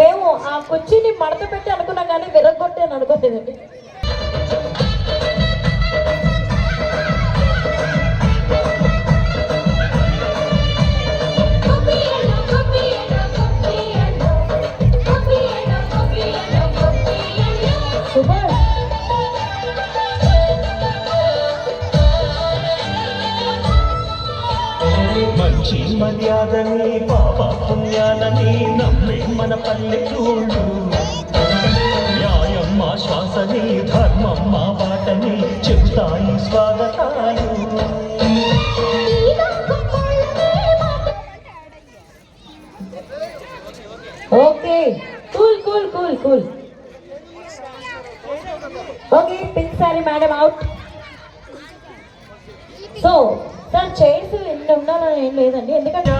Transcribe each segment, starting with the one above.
మేము ఆ కుర్చీని మడత పెట్టి అనుకున్నాం కానీ విరగొట్టే అని అనుకోలేదండి. మంచి మర్యాదని పాప పుణ్యాలని నమ్మే మన పల్లెటూళ్ళు. న్యాయం మా శ్వాసని ధర్మం మా బాటని చెబుతాయి స్వాగతాలు. Okay cool cool cool cool. Okay pink sari madam out so sir chairs ఎన్ని ఉండాలని ఏం లేదండి. ఎందుకంటే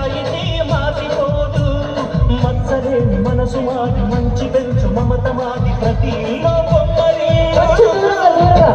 మనసు మాది మంచి పెంచు మమత మాది ప్రతి దూరంగా దూరంగా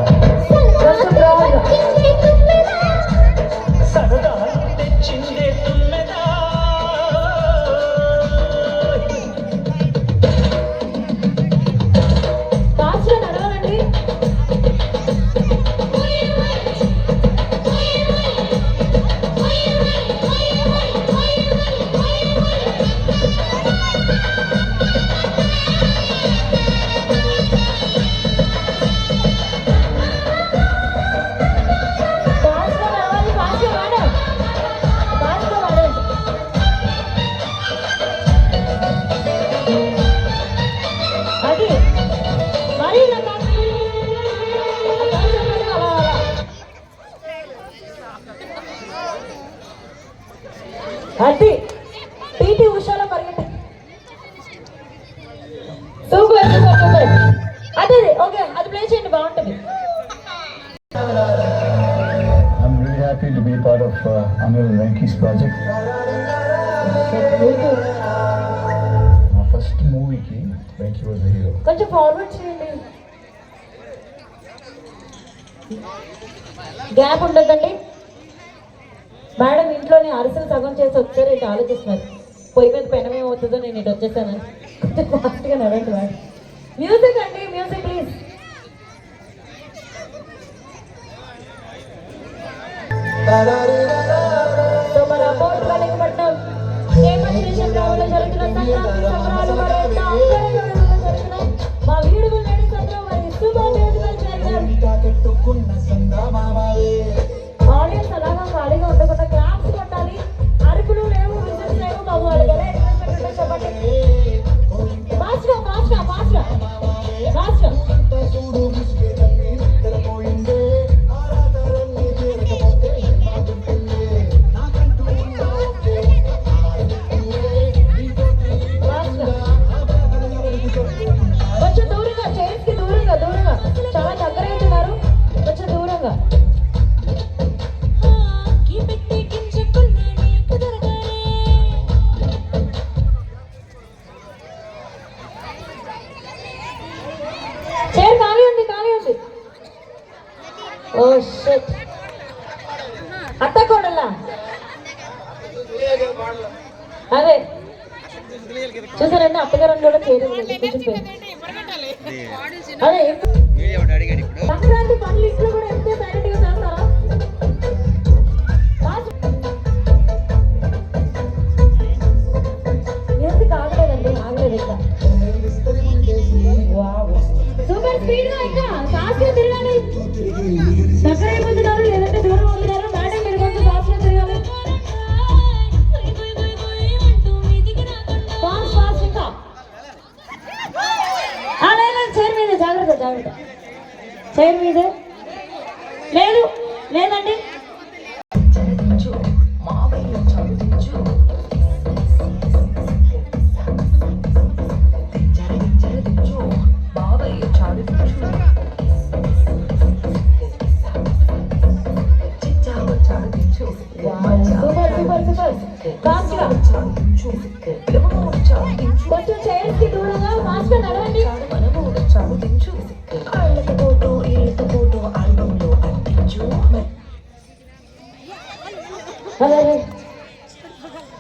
happy to be part of uh, Anil Venki's project. మా ఫస్ట్ మూవీకి వెంకీ వాజ్ ద హీరో కొంచెం ఫార్వర్డ్ చేయండి. గ్యాప్ ఉండదండి. మేడం ఇంట్లోనే అరిసెలు సగం చేసి వచ్చారు ఇటు ఆలోచిస్తున్నారు. పొయ్యి మీద పెనం ఏమవుతుందో నేను ఇటు వచ్చేసాను కొంచెం ఫాస్ట్గా నడవండి మేడం మ్యూజిక్ అండి మ్యూజిక్ ప్లీజ్ సో మన అబౌట్ కలిగిపట్నం హేమశ్రీశం రావులో జరుగుతున్న సంక్రాంతి సంబరాలు సంక్రాంతి లేదండి?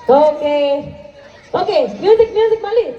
Okay. Okay, music, music, Mali.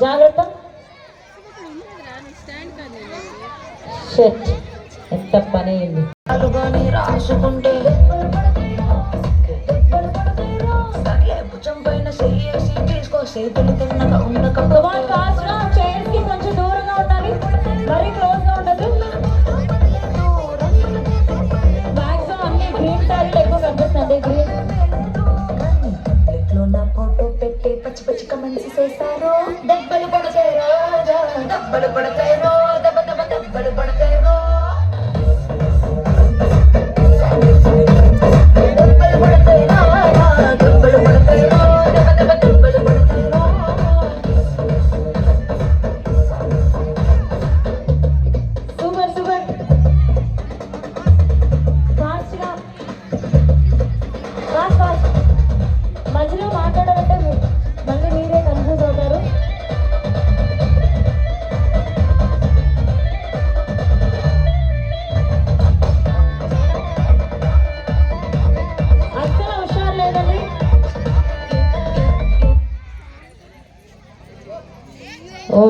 జాగ్రత్త. ఎంత పని అయింది? రాసుకుంటే చేస్తాను. దెబ్బలు పడతాయి రాజా. దెబ్బలు పడతాయి రో దెబ్బ దెబ్బ దెబ్బలు పడతాయి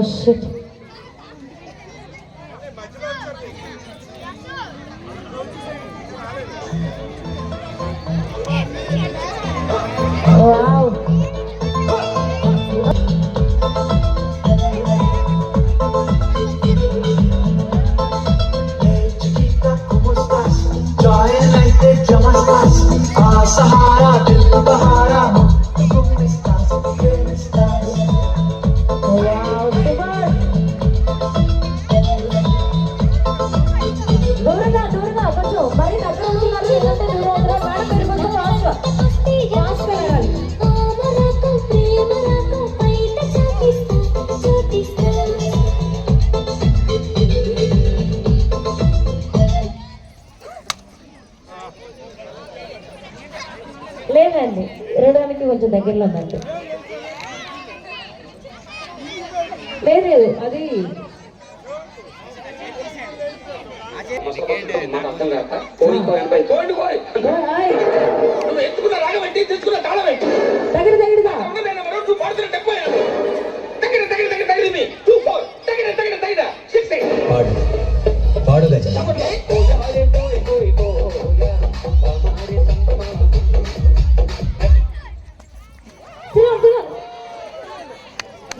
sick అండి తినడానికి కొంచెం దగ్గరలో ఉందండి. లేదు అది దగ్గర దగ్గరగా. పాడు. పాడుగా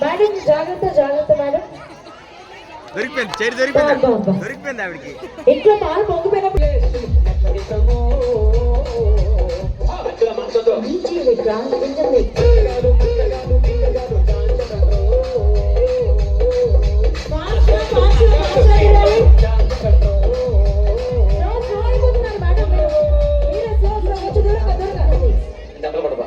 మేడం జాగ్రత్త జాగ్రత్త మేడం. దొరికిపోయింది చైర్ దొరికిపోయింది. దొరికిపోయింది ఆవిడకి. ఇంట్లో పాలు పొంగిపోయిన డబ్బులు పడతా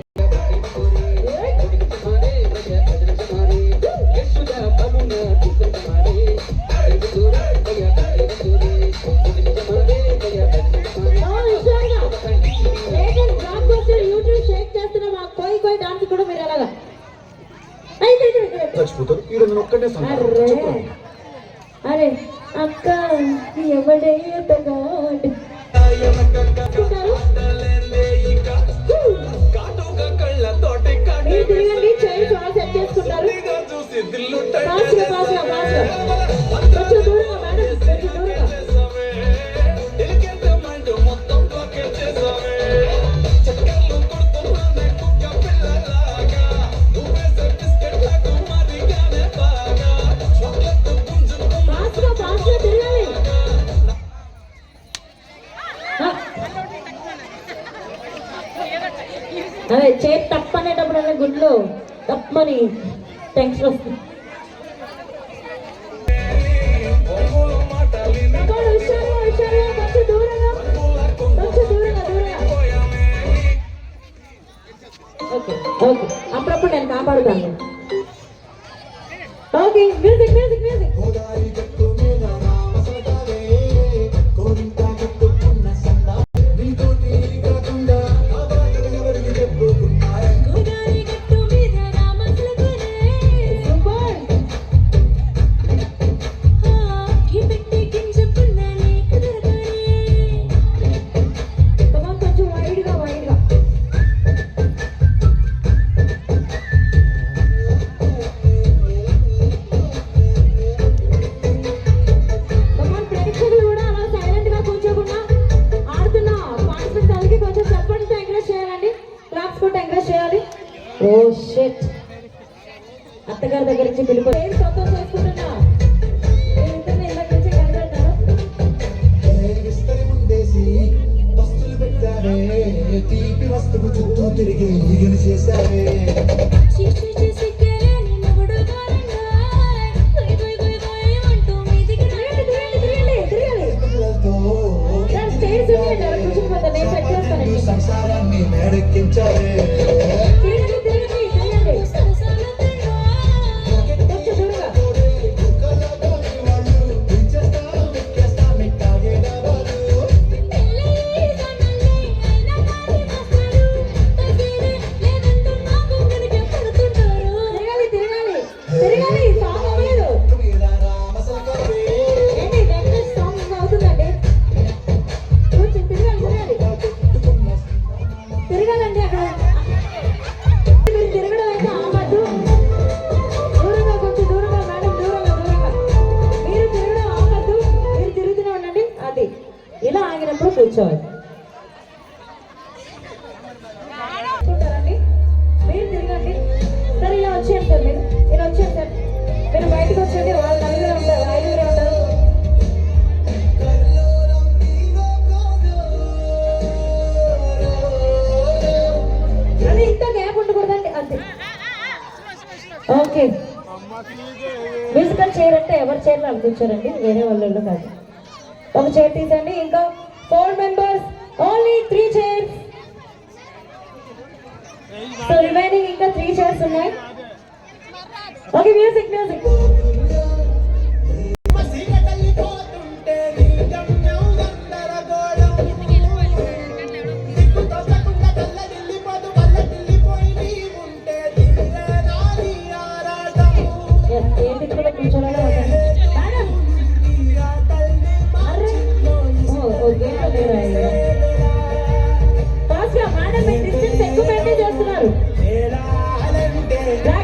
కూడా మీరు అరే. అక్క ఎవడే తగాడు మీరు తిరగండి చేయి చాలా సెట్ కొంచెం దూరంగా మేడం కొంచెం దూరంగా. Thanks. కొంచెం చెప్పండితో ఎంకరేజ్ చేయాలండి. క్లాప్స్ కొట్టి ఎంకరేజ్ చేయాలి. Oh, ఓ షెట్ అత్తగారి దగ్గర నుంచి పిలుపు ఏం సొంతం చేసుకుంటున్నా? తీపి వస్తువు చుట్టూ తిరిగి చేశారే. ఒక చైర్ తీసండి ఇంకా four members only three chairs so remaining ఇంకా త్రీ చైర్స్ ఉన్నాయి. ఓకే మ్యూజిక్ మ్యూజిక్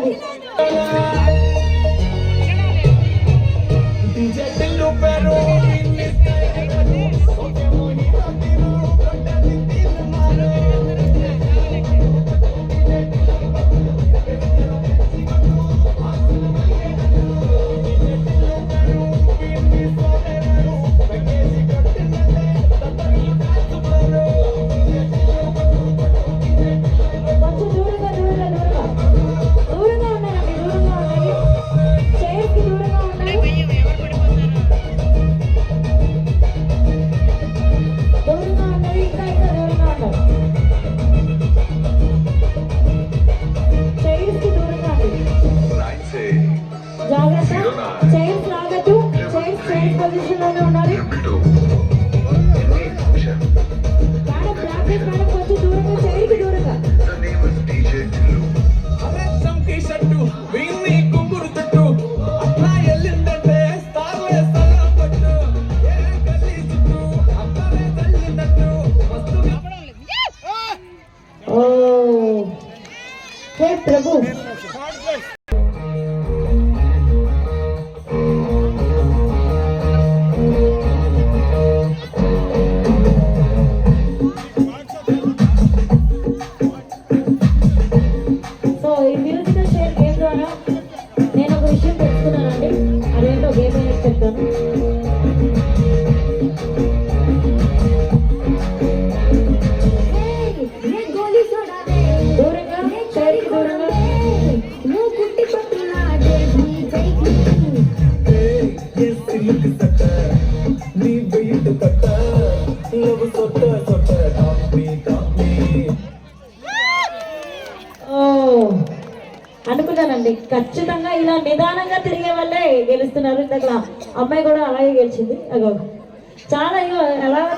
回 ఖచ్చితంగా ఇలా నిదానంగా తిరిగే వాళ్ళే గెలుస్తున్నారు. ఇంతకు అమ్మాయి కూడా అలాగే గెలిచింది. అగో. చాలా ఎలా